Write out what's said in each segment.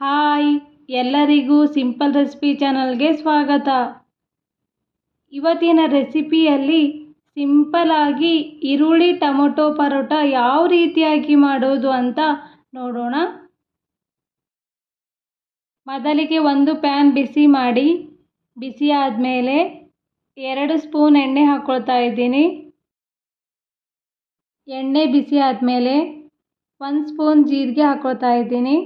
Hi, ಎಲ್ಲರಿಗೂ simple recipe ಚಾನಲ್ಗೆ ಸ್ವಾಗತ. ಇವತ್ತಿನ ರೆಸಿಪಿಯಲ್ಲಿ ಸಿಂಪಲಾಗಿ ಈರುಳ್ಳಿ ಟೊಮೊಟೊ ಪರೋಟ ಯಾವ ರೀತಿಯಾಗಿ ಮಾಡೋದು ಅಂತ ನೋಡೋಣ. ಮೊದಲಿಗೆ ಒಂದು ಪ್ಯಾನ್ ಬಿಸಿ ಮಾಡಿ, ಬಿಸಿ ಆದಮೇಲೆ ಎರಡು ಸ್ಪೂನ್ ಎಣ್ಣೆ ಹಾಕ್ಕೊಳ್ತಾ ಇದ್ದೀನಿ. ಎಣ್ಣೆ ಬಿಸಿ ಆದಮೇಲೆ ಒಂದು ಸ್ಪೂನ್ ಜೀರಿಗೆ ಹಾಕ್ಕೊಳ್ತಾ ಇದ್ದೀನಿ.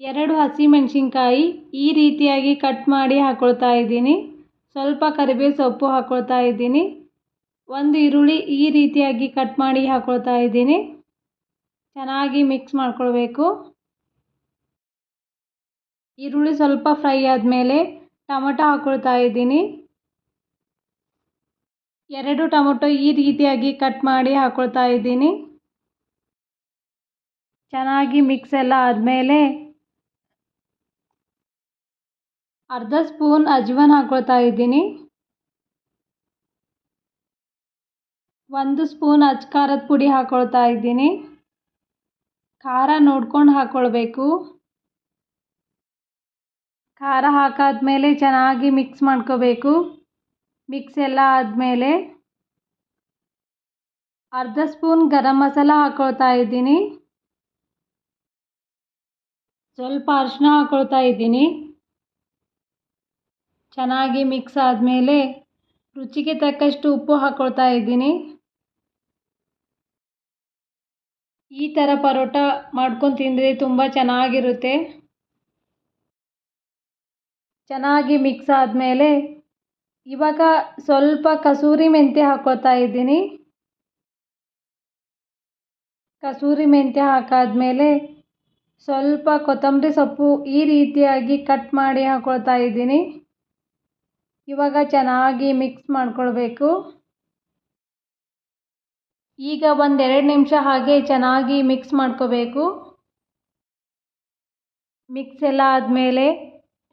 ಎರಡು ಹಸಿಮೆಣಸಿನ್ಕಾಯಿ ಈ ರೀತಿಯಾಗಿ ಕಟ್ ಮಾಡಿ ಹಾಕ್ಕೊಳ್ತಾ ಇದ್ದೀನಿ. ಸ್ವಲ್ಪ ಕರಿಬೇವು ಸೊಪ್ಪು ಹಾಕ್ಕೊಳ್ತಾ ಇದ್ದೀನಿ. ಒಂದು ಈರುಳ್ಳಿ ಈ ರೀತಿಯಾಗಿ ಕಟ್ ಮಾಡಿ ಹಾಕ್ಕೊಳ್ತಾ ಇದ್ದೀನಿ. ಚೆನ್ನಾಗಿ ಮಿಕ್ಸ್ ಮಾಡ್ಕೊಳ್ಬೇಕು. ಈರುಳ್ಳಿ ಸ್ವಲ್ಪ ಫ್ರೈ ಆದಮೇಲೆ ಟೊಮೊಟೊ ಹಾಕ್ಕೊಳ್ತಾ ಇದ್ದೀನಿ. ಎರಡು ಟೊಮೊಟೊ ಈ ರೀತಿಯಾಗಿ ಕಟ್ ಮಾಡಿ ಹಾಕ್ಕೊಳ್ತಾ ಇದ್ದೀನಿ. ಚೆನ್ನಾಗಿ ಮಿಕ್ಸ್ ಎಲ್ಲ ಆದಮೇಲೆ ಅರ್ಧ ಸ್ಪೂನ್ ಅಜ್ವಾನ ಹಾಕ್ಕೊಳ್ತಾ ಇದ್ದೀನಿ. ಒಂದು ಸ್ಪೂನ್ ಅಚ್ ಖಾರದ ಪುಡಿ ಹಾಕ್ಕೊಳ್ತಾ ಇದ್ದೀನಿ. ಖಾರ ನೋಡ್ಕೊಂಡು ಹಾಕ್ಕೊಳ್ಬೇಕು ಖಾರ ಹಾಕಾದ್ಮೇಲೆ ಚೆನ್ನಾಗಿ ಮಿಕ್ಸ್ ಮಾಡ್ಕೋಬೇಕು. ಮಿಕ್ಸ್ ಎಲ್ಲ ಆದಮೇಲೆ ಅರ್ಧ ಸ್ಪೂನ್ ಗರಂ ಮಸಾಲ ಹಾಕ್ಕೊಳ್ತಾ ಇದ್ದೀನಿ. ಸ್ವಲ್ಪ ಅರಿಶಿನ ಹಾಕ್ಕೊಳ್ತಾ ಇದ್ದೀನಿ. ಚೆನ್ನಾಗಿ ಮಿಕ್ಸ್ ಆದಮೇಲೆ ರುಚಿಗೆ ತಕ್ಕಷ್ಟು ಉಪ್ಪು ಹಾಕ್ಕೊಳ್ತಾ ಇದ್ದೀನಿ. ಈ ಥರ ಪರೋಟ ಮಾಡ್ಕೊಂಡು ತಿಂದರೆ ತುಂಬ ಚೆನ್ನಾಗಿರುತ್ತೆ. ಚೆನ್ನಾಗಿ ಮಿಕ್ಸ್ ಆದಮೇಲೆ ಇವಾಗ ಸ್ವಲ್ಪ ಕಸೂರಿ ಮೆಂತ್ಯ ಹಾಕ್ಕೊಳ್ತಾ ಇದ್ದೀನಿ. ಕಸೂರಿ ಮೆಂತ್ಯ ಹಾಕಾದ್ಮೇಲೆ ಸ್ವಲ್ಪ ಕೊತ್ತಂಬರಿ ಸೊಪ್ಪು ಈ ರೀತಿಯಾಗಿ ಕಟ್ ಮಾಡಿ ಹಾಕ್ಕೊಳ್ತಾ ಇದ್ದೀನಿ. ಇವಾಗ ಚೆನ್ನಾಗಿ ಮಿಕ್ಸ್ ಮಾಡ್ಕೊಳ್ಬೇಕು. ಈಗ ಒಂದೆರಡು ನಿಮಿಷ ಹಾಗೆ ಚೆನ್ನಾಗಿ ಮಿಕ್ಸ್ ಮಾಡ್ಕೋಬೇಕು. ಮಿಕ್ಸ್ ಎಲ್ಲ ಆದಮೇಲೆ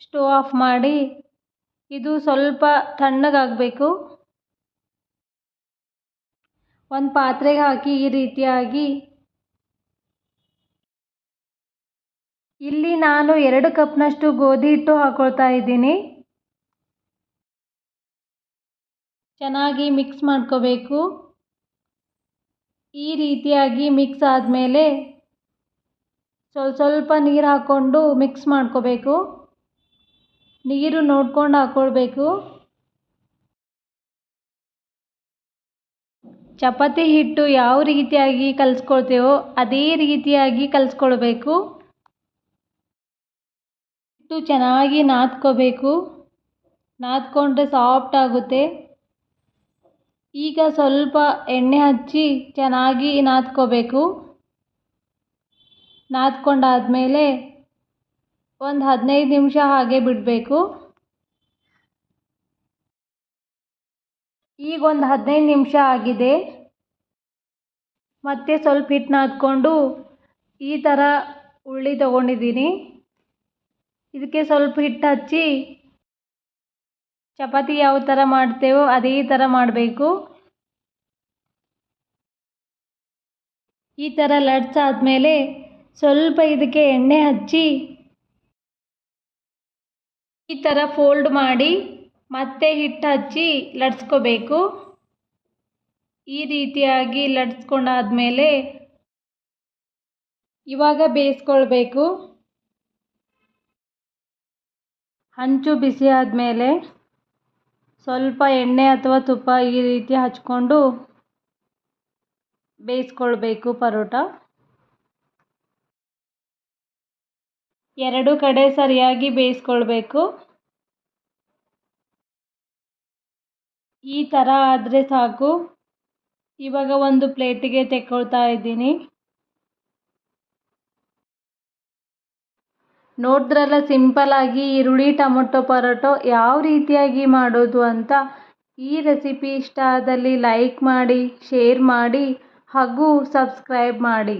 ಸ್ಟೋವ್ ಆಫ್ ಮಾಡಿ ಇದು ಸ್ವಲ್ಪ ತಣ್ಣಗಾಗಬೇಕು. ಒಂದು ಪಾತ್ರೆಗೆ ಹಾಕಿ ಈ ರೀತಿಯಾಗಿ. ಇಲ್ಲಿ ನಾನು ಎರಡು ಕಪ್ನಷ್ಟು ಗೋಧಿ ಹಿಟ್ಟು ಹಾಕ್ಕೊಳ್ತಾ ಇದ್ದೀನಿ. ಚೆನ್ನಾಗಿ ಮಿಕ್ಸ್ ಮಾಡ್ಕೋಬೇಕು. ಈ ರೀತಿಯಾಗಿ ಮಿಕ್ಸ್ ಆದಮೇಲೆ ಸ್ವಲ್ಪ ಸ್ವಲ್ಪ ನೀರು ಹಾಕ್ಕೊಂಡು ಮಿಕ್ಸ್ ಮಾಡ್ಕೋಬೇಕು. ನೀರು ನೋಡ್ಕೊಂಡು ಹಾಕ್ಕೊಳ್ಬೇಕು ಚಪಾತಿ ಹಿಟ್ಟು ಯಾವ ರೀತಿಯಾಗಿ ಕಲಿಸ್ಕೊಳ್ತೇವೋ ಅದೇ ರೀತಿಯಾಗಿ ಕಲಿಸ್ಕೊಳ್ಬೇಕು. ಹಿಟ್ಟು ಚೆನ್ನಾಗಿ ನಾದ್ಕೋಬೇಕು. ನಾದ್ಕೊಂಡ್ರೆ ಸಾಫ್ಟ್ ಆಗುತ್ತೆ. ಈಗ ಸ್ವಲ್ಪ ಎಣ್ಣೆ ಹಚ್ಚಿ ಚೆನ್ನಾಗಿ ನಾದ್ಕೋಬೇಕು. ನಾದ್ಕೊಂಡಾದಮೇಲೆ ಒಂದು ಹದಿನೈದು ನಿಮಿಷ ಹಾಗೆ ಬಿಡಬೇಕು. ಈಗ ಒಂದು ಹದಿನೈದು ನಿಮಿಷ ಆಗಿದೆ. ಮತ್ತೆ ಸ್ವಲ್ಪ ಹಿಟ್ಟು ನಾದ್ಕೊಂಡು ಈ ಥರ ಉಳ್ಳಿ ತೊಗೊಂಡಿದ್ದೀನಿ. ಇದಕ್ಕೆ ಸ್ವಲ್ಪ ಹಿಟ್ಟು ಹಚ್ಚಿ ಚಪಾತಿ ಯಾವ ಥರ ಮಾಡ್ತೇವೋ ಅದೇ ಥರ ಮಾಡಬೇಕು. ಈ ಥರ ಲಟ್ಸ್ ಆದಮೇಲೆ ಸ್ವಲ್ಪ ಇದಕ್ಕೆ ಎಣ್ಣೆ ಹಚ್ಚಿ ಈ ಥರ ಫೋಲ್ಡ್ ಮಾಡಿ ಮತ್ತೆ ಹಿಟ್ಟು ಹಚ್ಚಿ ಲಟ್ಸ್ಕೋಬೇಕು. ಈ ರೀತಿಯಾಗಿ ಲಟ್ಸ್ಕೊಂಡಾದ್ಮೇಲೆ ಇವಾಗ ಬೇಯಿಸ್ಕೊಳ್ಬೇಕು. ಹಂಚು ಬಿಸಿ ಆದಮೇಲೆ ಸ್ವಲ್ಪ ಎಣ್ಣೆ ಅಥವಾ ತುಪ್ಪ ಈ ರೀತಿ ಹಚ್ಕೊಂಡು ಬೇಯಿಸ್ಕೊಳ್ಬೇಕು ಪರೋಟ. ಎರಡು ಕಡೆ ಸರಿಯಾಗಿ ಬೇಯಿಸ್ಕೊಳ್ಬೇಕು. ಈ ಥರ ಆದರೆ ಸಾಕು. ಇವಾಗ ಒಂದು ಪ್ಲೇಟಿಗೆ ತೆಕ್ಕೊಳ್ತಾ ಇದ್ದೀನಿ. ನೋಡಿದ್ರಲ್ಲ ಸಿಂಪಲಾಗಿ ಈರುಳ್ಳಿ, ಟೊಮೊಟೊ, ಪರೋಟೊ ಯಾವ ರೀತಿಯಾಗಿ ಮಾಡೋದು ಅಂತ ಈ ರೆಸಿಪಿ ಇಷ್ಟ ಆದಲ್ಲಿ ಲೈಕ್ ಮಾಡಿ ಶೇರ್ ಮಾಡಿ ಹಾಗೂ ಸಬ್ಸ್ಕ್ರೈಬ್ ಮಾಡಿ.